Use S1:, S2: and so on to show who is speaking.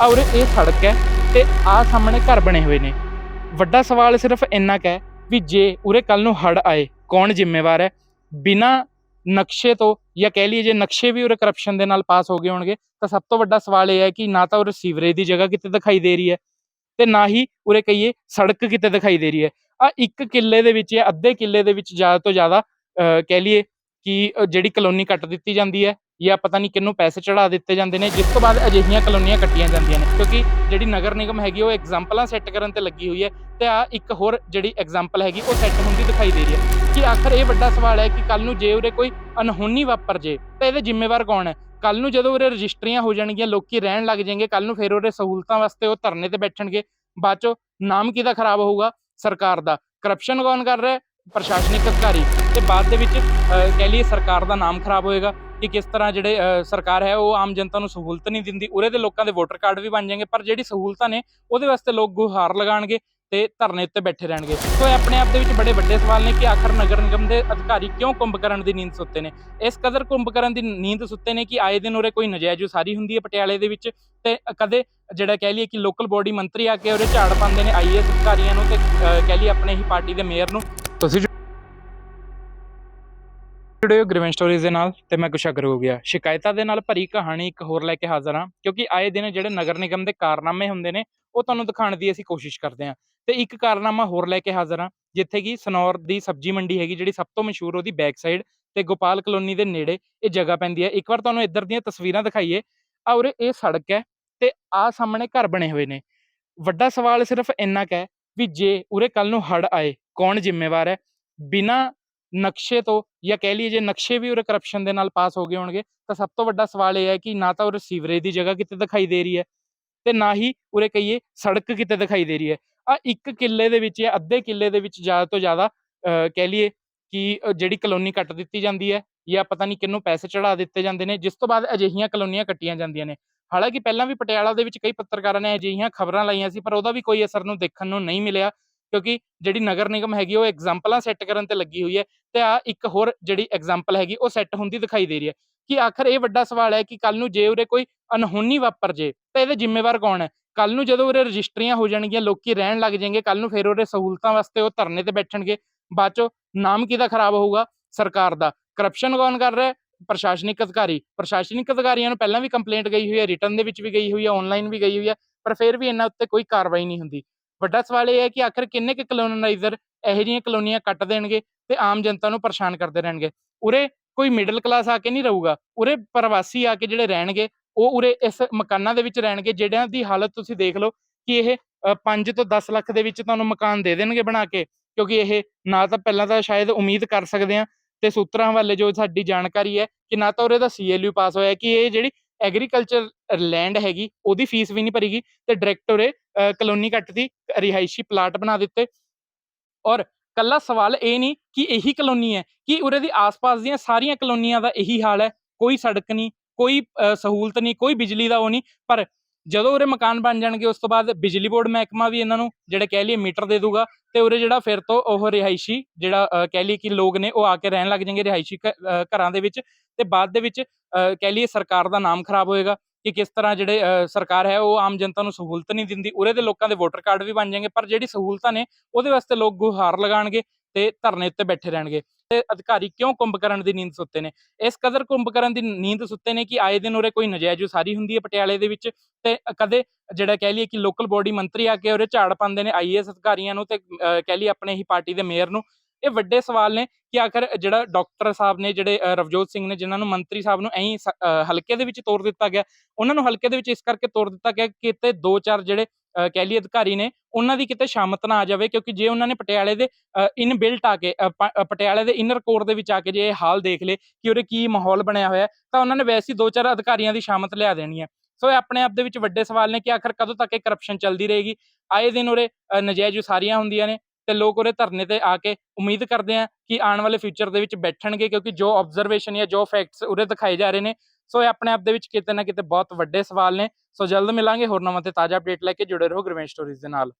S1: ਆ ਉਰੇ ਇਹ ਸੜਕ ਹੈ ਤੇ ਆ ਸਾਹਮਣੇ ਘਰ ਬਣੇ ਹੋਏ ਨੇ। ਵੱਡਾ ਸਵਾਲ ਸਿਰਫ ਇੰਨਾ ਕੁ ਹੈ ਵੀ ਜੇ ਉਰੇ ਕੱਲ ਨੂੰ ਹੜ ਆਏ, ਕੌਣ ਜ਼ਿੰਮੇਵਾਰ ਹੈ? ਬਿਨਾ ਨਕਸ਼ੇ ਤੋਂ ਜਾਂ ਕਹਿ ਲਈਏ ਜੇ ਨਕਸ਼ੇ ਵੀ ਉਰੇ ਕਰਪਸ਼ਨ ਦੇ ਨਾਲ ਪਾਸ ਹੋ ਗਏ ਹੋਣਗੇ, ਤਾਂ ਸਭ ਤੋਂ ਵੱਡਾ ਸਵਾਲ ਇਹ ਹੈ ਕਿ ਨਾ ਤਾਂ ਉਰੇ ਸੀਵਰੇਜ ਦੀ ਜਗ੍ਹਾ ਕਿਤੇ ਦਿਖਾਈ ਦੇ ਰਹੀ ਹੈ ਤੇ ਨਾ ਹੀ ਉਰੇ ਕਹੀਏ ਸੜਕ ਕਿਤੇ ਦਿਖਾਈ ਦੇ ਰਹੀ ਹੈ। ਆ ਇੱਕ ਕਿੱਲੇ ਦੇ ਵਿੱਚ ਜਾਂ ਅੱਧੇ ਕਿੱਲੇ ਦੇ ਵਿੱਚ ਜ਼ਿਆਦਾ ਤੋਂ ਜ਼ਿਆਦਾ, ਅਹ ਕਹਿ ਲਈਏ ਕਿ ਜਿਹੜੀ ਕਲੋਨੀ ਕੱਟ ਦਿੱਤੀ ਜਾਂਦੀ ਹੈ ਜਾਂ ਪਤਾ ਨਹੀਂ ਕਿੰਨੂੰ ਪੈਸੇ ਚੜਾ ਦਿੱਤੇ ਜਾਂਦੇ ਨੇ, ਜਿਸ ਤੋਂ ਬਾਅਦ ਅਜਿਹੀਆਂ ਕਲੋਨੀਆਂ ਕੱਟੀਆਂ ਜਾਂਦੀਆਂ ਨੇ। ਕਿਉਂਕਿ ਜਿਹੜੀ ਨਗਰ ਨਿਗਮ ਹੈਗੀ, ਉਹ ਐਗਜ਼ਾਮਪਲਾਂ ਸੈੱਟ ਕਰਨ ਤੇ ਲੱਗੀ ਹੋਈ ਹੈ ਤੇ ਆ ਇੱਕ ਹੋਰ ਜਿਹੜੀ ਐਗਜ਼ਾਮਪਲ ਹੈਗੀ, ਉਹ ਸੈੱਟ ਹੁੰਦੀ ਦਿਖਾਈ ਦੇ ਰਹੀ ਹੈ। ਕਿ ਆਖਰ ਇਹ ਵੱਡਾ ਸਵਾਲ ਹੈ ਕਿ ਕੱਲ ਨੂੰ ਜੇ ਉਰੇ ਕੋਈ ਅਨਹੋਨੀ ਵਾਪਰ ਜੇ, ਤਾਂ ਇਹਦੇ ਜ਼ਿੰਮੇਵਾਰ ਕੌਣ ਹੈ? ਕੱਲ ਨੂੰ ਜਦੋਂ ਉਰੇ ਰਜਿਸਟਰੀਆਂ ਹੋ ਜਾਣਗੀਆਂ, ਲੋਕੀ ਰਹਿਣ ਲੱਗ ਜਾਣਗੇ ਕੱਲ ਨੂੰ ਫਿਰ ਉਰੇ ਸਹੂਲਤਾਂ ਵਾਸਤੇ ਉਹ ਧਰਨੇ ਤੇ ਬੈਠਣਗੇ। ਬਾਅਦ ਚੋਂ ਨਾਮ ਕਿਹਦਾ ਖਰਾਬ ਹੋਊਗਾ? ਸਰਕਾਰ ਦਾ। ਕਰਪਸ਼ਨ ਕੌਣ ਕਰ ਰਿਹਾ ਪ੍ਰਸ਼ਾਸਨਿਕ ਅਧਿਕਾਰੀ ਤੇ ਬਾਅਦ ਦੇ ਵਿੱਚ ਕਹਿ ਲਈਏ ਸਰਕਾਰ ਦਾ ਨਾਮ ਖਰਾਬ ਹੋਏਗਾ ਕਿ ਕਿਸ ਤਰ੍ਹਾਂ ਜਿਹੜੇ ਸਰਕਾਰ ਹੈ ਉਹ ਆਮ ਜਨਤਾ ਨੂੰ ਸਹੂਲਤ ਨਹੀਂ ਦਿੰਦੀ, ਉਰੇ ਦੇ ਲੋਕਾਂ ਦੇ ਵੋਟਰ ਕਾਰਡ ਵੀ ਬਣ ਜਾਣਗੇ, ਪਰ ਜਿਹੜੀ ਸਹੂਲਤਾਂ ਨੇ ਉਹਦੇ ਵਾਸਤੇ ਲੋਕ ਗੁਹਾਰ ਲਗਾਣਗੇ ਤੇ ਧਰਨੇ ਉੱਤੇ ਬੈਠੇ ਰਹਿਣਗੇ। ਸੋ ਇਹ ਆਪਣੇ ਆਪ ਦੇ ਵਿੱਚ ਬੜੇ ਵੱਡੇ ਸਵਾਲ ਨੇ ਕਿ ਆਖਰ ਨਗਰ ਨਿਗਮ ਦੇ ਅਧਿਕਾਰੀ ਕਿਉਂ ਕੁੰਭਕਰਨ ਦੀ ਨੀਂਦ ਸੁੱਤੇ ਨੇ? ਇਸ ਕਦਰ ਕੁੰਭਕਰਨ ਦੀ ਨੀਂਦ ਸੁੱਤੇ ਨੇ ਕਿ ਆਏ ਦਿਨ ਉਰੇ ਕੋਈ ਨਜਾਇਜ਼ ਉਸਾਰੀ ਹੁੰਦੀ ਹੈ ਪਟਿਆਲੇ ਦੇ ਵਿੱਚ ਤੇ ਕਦੇ ਜਿਹੜਾ ਕਹਿ ਲਈਏ ਕਿ ਲੋਕਲ ਬੋਡੀ ਮੰਤਰੀ ਆ ਕੇ ਉਰੇ ਝਾੜ ਪਾਉਂਦੇ ਨੇ ਆਈਏਐਸ ਅਧਿਕਾਰੀਆਂ ਨੂੰ ਤੇ ਕਹਿ ਲਈਏ ਆਪਣੇ ਹੀ ਪਾਰਟੀ ਦੇ ਮੇਅਰ ਨੂੰ ਤੁਸੀਂ ਜੁੜੇ ਹੋ ਗ੍ਰੀਵੈਂਸ ਸਟੋਰੀਜ਼ ਦੇ ਨਾਲ ਤੇ ਮੈਂ ਕੁਸ਼ਾਗਰ ਹੋ ਗਿਆ। ਸ਼ਿਕਾਇਤਾਂ ਦੇ ਨਾਲ ਭਰੀ ਕਹਾਣੀ ਇੱਕ ਹੋਰ ਲੈ ਕੇ ਹਾਜ਼ਰ ਹਾਂ, ਕਿਉਂਕਿ ਆਏ ਦਿਨ ਜਿਹੜੇ ਨਗਰ ਨਿਗਮ ਦੇ ਕਾਰਨਾਮੇ ਹੁੰਦੇ ਨੇ, ਉਹ ਤੁਹਾਨੂੰ ਦਿਖਾਉਣ ਦੀ ਅਸੀਂ ਕੋਸ਼ਿਸ਼ ਕਰਦੇ ਹਾਂ। ਤੇ ਇੱਕ ਕਾਰਨਾਮਾ ਹੋਰ ਲੈ ਕੇ ਹਾਜ਼ਰ ਹਾਂ, ਜਿੱਥੇ ਕਿ ਸਨੌਰ ਦੀ ਸਬਜ਼ੀ ਮੰਡੀ ਹੈਗੀ, ਜਿਹੜੀ ਸਭ ਤੋਂ ਮਸ਼ਹੂਰ ਉਹਦੀ ਬੈਕ ਸਾਈਡ ਤੇ ਗੋਪਾਲ ਕਲੋਨੀ ਦੇ ਨੇੜੇ ਇਹ ਜਗ੍ਹਾ ਪੈਂਦੀ ਹੈ। ਇੱਕ ਵਾਰ ਤੁਹਾਨੂੰ ਇੱਧਰ ਦੀਆਂ ਤਸਵੀਰਾਂ ਦਿਖਾਈਏ। ਆ ਉਰੇ ਇਹ ਸੜਕ ਹੈ ਤੇ ਆ ਸਾਹਮਣੇ ਘਰ ਬਣੇ ਹੋਏ ਨੇ। ਵੱਡਾ ਸਵਾਲ ਸਿਰਫ ਇੰਨਾ ਕੁ ਹੈ ਵੀ ਜੇ ਉਰੇ ਕੱਲ ਨੂੰ ਹੜ ਆਏ ਕੌਣ ਜ਼ਿੰਮੇਵਾਰ ਹੈ? ਬਿਨਾ ਨਕਸ਼ੇ ਤੋਂ ਜਾਂ ਕਹਿ ਲਈਏ ਜੇ ਨਕਸ਼ੇ ਵੀ ਉਰੇ ਕਰਪਸ਼ਨ ਦੇ ਨਾਲ ਪਾਸ ਹੋ ਗਏ ਹੋਣਗੇ ਤਾਂ ਸਭ ਤੋਂ ਵੱਡਾ ਸਵਾਲ ਇਹ ਹੈ ਕਿ ਨਾ ਤਾਂ ਉਰੇ ਸੀਵਰੇਜ ਦੀ ਜਗ੍ਹਾ ਕਿਤੇ ਦਿਖਾਈ ਦੇ ਰਹੀ ਹੈ ਤੇ ਨਾ ਹੀ ਉਰੇ ਕਹੀਏ ਸੜਕ ਕਿਤੇ ਦਿਖਾਈ ਦੇ ਰਹੀ ਹੈ। ਆ ਇੱਕ ਕਿੱਲੇ ਦੇ ਵਿੱਚ ਜਾਂ ਅੱਧੇ ਕਿੱਲੇ ਦੇ ਵਿੱਚ ਜ਼ਿਆਦਾ ਤੋਂ ਜ਼ਿਆਦਾ ਅਹ, ਕਹਿ ਲਈਏ ਕਿ ਜਿਹੜੀ ਕਲੋਨੀ ਕੱਟ ਦਿੱਤੀ ਜਾਂਦੀ ਹੈ ਜਾਂ ਪਤਾ ਨਹੀਂ ਕਿੰਨੂੰ ਪੈਸੇ ਚੜਾ ਦਿੱਤੇ ਜਾਂਦੇ ਨੇ ਜਿਸ ਤੋਂ ਬਾਅਦ ਅਜਿਹੀਆਂ ਕਲੋਨੀਆਂ ਕੱਟੀਆਂ ਜਾਂਦੀਆਂ ਨੇ। ਹਾਲਾਂਕਿ ਪਹਿਲਾਂ ਵੀ ਪਟਿਆਲਾ ਦੇ ਵਿੱਚ ਕਈ ਪੱਤਰਕਾਰਾਂ ਨੇ ਅਜਿਹੀਆਂ ਖਬਰਾਂ ਲਾਈਆਂ ਸੀ, ਪਰ ਉਹਦਾ ਵੀ ਕੋਈ ਅਸਰ ਨੂੰ ਦੇਖਣ ਨੂੰ ਨਹੀਂ ਮਿਲਿਆ, ਕਿਉਂਕਿ ਜਿਹੜੀ ਨਗਰ ਨਿਗਮ ਹੈਗੀ ਉਹ ਐਗਜ਼ਾਮਪਲਾਂ ਸੈੱਟ ਕਰਨ ਤੇ ਲੱਗੀ ਹੋਈ ਹੈ ਤੇ ਆ ਇੱਕ ਹੋਰ ਜਿਹੜੀ ਐਗਜ਼ਾਮਪਲ ਹੈਗੀ ਉਹ ਸੈੱਟ ਹੁੰਦੀ ਦਿਖਾਈ ਦੇ ਰਹੀ ਹੈ ਕਿ ਆਖਰ ਇਹ ਵੱਡਾ ਸਵਾਲ ਹੈ ਕਿ ਕੱਲ ਨੂੰ ਜੇ ਉਰੇ ਕੋਈ ਅਨਹੋਨੀ ਵਾਪਰ ਜੇ, ਤਾਂ ਇਹਦੇ ਜ਼ਿੰਮੇਵਾਰ ਕੌਣ ਹੈ? ਕੱਲ ਨੂੰ ਜਦੋਂ ਉਰੇ ਰਜਿਸਟਰੀਆਂ ਹੋ ਜਾਣਗੀਆਂ, ਲੋਕੀ ਰਹਿਣ ਲੱਗ ਜਾਣਗੇ ਕੱਲ ਨੂੰ ਫਿਰ ਉਰੇ ਸਹੂਲਤਾਂ ਵਾਸਤੇ ਉਹ ਧਰਨੇ ਤੇ ਬੈਠਣਗੇ, ਬਾਅਦ ਚੋਂ ਨਾਮ ਕਿਹਦਾ ਖਰਾਬ ਹੋਊਗਾ? ਸਰਕਾਰ ਦਾ। ਕਰਪਸ਼ਨ ਕੌਣ ਕਰ ਰਿਹਾ ਪ੍ਰਸ਼ਾਸਨਿਕ ਅਧਿਕਾਰੀ, ਪ੍ਰਸ਼ਾਸਨਿਕ ਅਧਿਕਾਰੀਆਂ ਨੂੰ ਪਹਿਲਾਂ ਵੀ ਕੰਪਲੇਂਟ ਗਈ ਹੋਈ ਹੈ ਰਿਟਰਨ ਦੇ ਵਿੱਚ ਵੀ ਗਈ ਹੋਈ ਹੈ ਆਨਲਾਈਨ ਵੀ ਗਈ ਹੋਈ ਹੈ, ਪਰ ਫਿਰ ਵੀ ਇਹਨਾਂ ਉੱਤੇ ਕੋਈ ਕਾਰਵਾਈ ਨਹੀਂ ਹੁੰਦੀ। ਵੱਡਾ ਸਵਾਲ ਇਹ ਹੈ ਕਿ ਆਖਰ ਕਿੰਨੇ ਕੁ ਕਲੋਨਾਈਜ਼ਰ ਇਹੋ ਜਿਹੀਆਂ ਕਲੋਨੀਆਂ ਕੱਟ ਦੇਣਗੇ ਤੇ ਆਮ ਜਨਤਾ ਨੂੰ ਪਰੇਸ਼ਾਨ ਕਰਦੇ ਰਹਿਣਗੇ? ਉਰੇ ਕੋਈ ਮਿਡਲ ਕਲਾਸ ਆ ਕੇ ਨਹੀਂ ਰਹੂਗਾ। ਉਰੇ ਪ੍ਰਵਾਸੀ ਆ ਕੇ ਜਿਹੜੇ ਰਹਿਣਗੇ, ਉਹ ਉਰੇ ਇਸ ਮਕਾਨਾਂ ਦੇ ਵਿੱਚ ਰਹਿਣਗੇ, ਜਿਹੜਿਆਂ ਦੀ ਹਾਲਤ ਤੁਸੀਂ ਦੇਖ ਲਓ ਕਿ ਇਹ 5 ਤੋਂ 10 ਲੱਖ ਦੇ ਵਿੱਚ ਤੁਹਾਨੂੰ ਮਕਾਨ ਦੇ ਦੇਣਗੇ ਬਣਾ ਕੇ, ਕਿਉਂਕਿ ਇਹ ਨਾ ਤਾਂ ਪਹਿਲਾਂ ਤਾਂ ਸ਼ਾਇਦ ਉਮੀਦ ਕਰ ਸਕਦੇ ਆ ਤੇ ਸੂਤਰਾਂ ਵੱਲੇ ਜੋ ਸਾਡੀ ਜਾਣਕਾਰੀ ਹੈ ਕਿ ਨਾ ਤਾਂ ਉਰੇ ਦਾ ਸੀਐਲਯੂ ਪਾਸ ਹੋਇਆ ਕਿ ਇਹ ਜਿਹੜੀ ਐਗਰੀਕਲਚਰ ਲੈਂਡ ਹੈਗੀ ਉਹਦੀ ਫੀਸ ਵੀ ਨਹੀਂ ਭਰੀਗੀ ਤੇ ਡਾਇਰੈਕਟ ਉਰੇ ਅ, ਕਲੋਨੀ ਕੱਟਤੀ ਰਿਹਾਇਸ਼ੀ ਪਲਾਟ ਬਣਾ ਦਿੱਤੇ। ਔਰ ਕੱਲਾ ਸਵਾਲ ਇਹ ਨਹੀਂ ਕਿ ਇਹੀ ਕਲੋਨੀ ਹੈ ਕਿ ਉਰੇ ਦੀ ਆਸ-ਪਾਸ ਦੀਆਂ ਸਾਰੀਆਂ ਕਲੋਨੀਆਂ ਦਾ ਇਹੀ ਹਾਲ ਹੈ। ਕੋਈ ਸੜਕ ਨਹੀਂ ਕੋਈ ਸਹੂਲਤ ਨਹੀਂ ਕੋਈ ਬਿਜਲੀ ਦਾ ਉਹ ਨਹੀਂ ਪਰ ਜਦੋਂ ਉਰੇ ਮਕਾਨ ਬਣ ਜਾਣਗੇ ਉਸ ਤੋਂ ਬਾਅਦ ਬਿਜਲੀ ਬੋਰਡ ਮਹਿਕਮਾ ਵੀ ਇਹਨਾਂ ਨੂੰ ਜਿਹੜਾ ਕਹਿ ਲਈਏ ਮੀਟਰ ਦੇ ਦੂਗਾ ਤੇ ਉਰੇ ਜਿਹੜਾ ਫਿਰ ਤੋਂ ਉਹ ਰਿਹਾਇਸ਼ੀ ਜਿਹੜਾ ਕਹਿ ਲਈਏ ਕਿ ਲੋਕ ਨੇ ਉਹ ਆ ਕੇ ਰਹਿਣ ਲੱਗ ਜਾਣਗੇ ਰਿਹਾਇਸ਼ੀ ਘਰਾਂ ਦੇ ਵਿੱਚ ਤੇ ਬਾਅਦ ਦੇ ਵਿੱਚ ਅ, ਕਹਿ ਲਈਏ ਸਰਕਾਰ ਦਾ ਨਾਮ ਖਰਾਬ ਹੋਏਗਾ ਕਿ ਕਿਸ ਤਰ੍ਹਾਂ ਜਿਹੜੇ ਅ, ਸਰਕਾਰ ਹੈ ਉਹ ਆਮ ਜਨਤਾ ਨੂੰ ਸਹੂਲਤ ਨਹੀਂ ਦਿੰਦੀ ਉਰੇ ਦੇ ਲੋਕਾਂ ਦੇ ਵੋਟਰ ਕਾਰਡ ਵੀ ਬਣ ਜਾਣਗੇ ਪਰ ਜਿਹੜੀ ਸਹੂਲਤਾਂ ਨੇ ਉਹਦੇ ਵਾਸਤੇ ਲੋਕ ਗੁਹਾਰ ਲਗਾਣਗੇ ਤੇ ਧਰਨੇ ਉੱਤੇ ਬੈਠੇ ਰਹਿਣਗੇ। ਤੇ ਅਧਿਕਾਰੀ ਕਿਉਂ ਕੁੰਭਕਰਨ ਦੀ ਨੀਂਦ ਸੁੱਤੇ ਨੇ? ਇਸ ਕਦਰ ਕੁੰਭਕਰਨ ਦੀ ਨੀਂਦ ਸੁੱਤੇ ਨੇ ਕਿ ਆਏ ਦਿਨ ਉਰੇ ਕੋਈ ਨਜਾਇਜ਼ ਉਸਾਰੀ ਹੁੰਦੀ ਹੈ ਪਟਿਆਲੇ ਦੇ ਵਿੱਚ? ਤੇ ਕਦੇ ਜਿਹੜਾ ਕਹਿ ਲਈਏ ਕਿ ਲੋਕਲ ਬੋਡੀ ਮੰਤਰੀ ਆ ਕੇ ਉਰੇ ਝਾੜ ਪਾਉਂਦੇ ਨੇ ਆਈਏਐਸ ਅਧਿਕਾਰੀਆਂ ਨੂੰ ਤੇ ਅਹ, ਕਹਿ ਲਈਏ ਆਪਣੇ ਹੀ ਪਾਰਟੀ ਦੇ ਮੇਅਰ ਨੂੰ ਇਹ ਵੱਡੇ ਸਵਾਲ ਨੇ ਕਿ ਆਖਰ ਜਿਹੜਾ ਡਾਕਟਰ ਸਾਹਿਬ ਨੇ, ਜਿਹੜੇ ਰਵਜੋਤ ਸਿੰਘ ਨੇ, ਜਿਨ੍ਹਾਂ ਨੂੰ ਮੰਤਰੀ ਸਾਹਿਬ ਨੂੰ ਐਂ ਹਲਕੇ ਦੇ ਵਿੱਚ ਤੋਰ ਦਿੱਤਾ ਗਿਆ, ਉਹਨਾਂ ਨੂੰ ਹਲਕੇ ਦੇ ਵਿੱਚ ਇਸ ਕਰਕੇ ਤੋਰ ਦਿੱਤਾ ਗਿਆ ਕਿ ਇੱਥੇ ਦੋ ਚਾਰ ਜਿਹੜੇ ਕਹਿ ਲਈਏ ਅਧਿਕਾਰੀ ਨੇ, ਉਹਨਾਂ ਦੀ ਕਿਤੇ ਸ਼ਾਮਤ ਨਾ ਆ ਜਾਵੇ, ਕਿਉਂਕਿ ਜੇ ਉਹਨਾਂ ਨੇ ਪਟਿਆਲੇ ਦੇ ਇਨ ਬਿਲਟ ਆ ਕੇ ਪਟਿਆਲੇ ਦੇ ਇਨਰ ਕੋਰ ਦੇ ਵਿੱਚ ਆ ਕੇ ਜੇ ਇਹ ਹਾਲ ਦੇਖ ਲੇ ਕਿ ਉਰੇ ਕੀ ਮਾਹੌਲ ਬਣਿਆ ਹੋਇਆ, ਤਾਂ ਉਹਨਾਂ ਨੇ ਵੈਸੇ ਦੋ ਚਾਰ ਅਧਿਕਾਰੀਆਂ ਦੀ ਸ਼ਾਮਤ ਲਿਆ ਦੇਣੀ ਹੈ। ਸੋ ਇਹ ਆਪਣੇ ਆਪ ਦੇ ਵਿੱਚ ਵੱਡੇ ਸਵਾਲ ਨੇ ਕਿ ਆਖਰ ਕਦੋਂ ਤੱਕ ਇਹ ਕਰਪਸ਼ਨ ਚੱਲਦੀ ਰਹੇਗੀ? ਆਏ ਦਿਨ ਉਰੇ ਨਜਾਇਜ਼ ਉਸਾਰੀਆਂ ਹੁੰਦੀਆਂ ਨੇ ਤੇ ਲੋਕ ਉਰੇ ਧਰਨੇ ਤੇ ਆ ਕੇ ਉਮੀਦ ਕਰਦੇ ਆ ਕਿ ਆਉਣ ਵਾਲੇ ਫਿਊਚਰ ਦੇ ਵਿੱਚ ਬੈਠਣਗੇ, ਕਿਉਂਕਿ ਜੋ ਆਬਜ਼ਰਵੇਸ਼ਨ ਜਾਂ ਜੋ ਫੈਕਟਸ ਉਰੇ ਦਿਖਾਏ ਜਾ ਰਹੇ ਨੇ, ਸੋ ਇਹ ਆਪਣੇ ਆਪ ਦੇ ਵਿੱਚ ਕਿਤੇ ਨਾ ਕਿਤੇ ਬਹੁਤ ਵੱਡੇ ਸਵਾਲ ਨੇ। ਸੋ ਜਲਦ ਮਿਲਾਂਗੇ, ਹੋਰ ਨਵਾਂ ਤੇ ਤਾਜ਼ਾ ਅਪਡੇਟ ਲੈ ਕੇ ਜੁੜੇ ਰਹੋ ਗ੍ਰਵੇਂਟ ਸਟੋਰੀਜ਼ ਦੇ ਨਾਲ।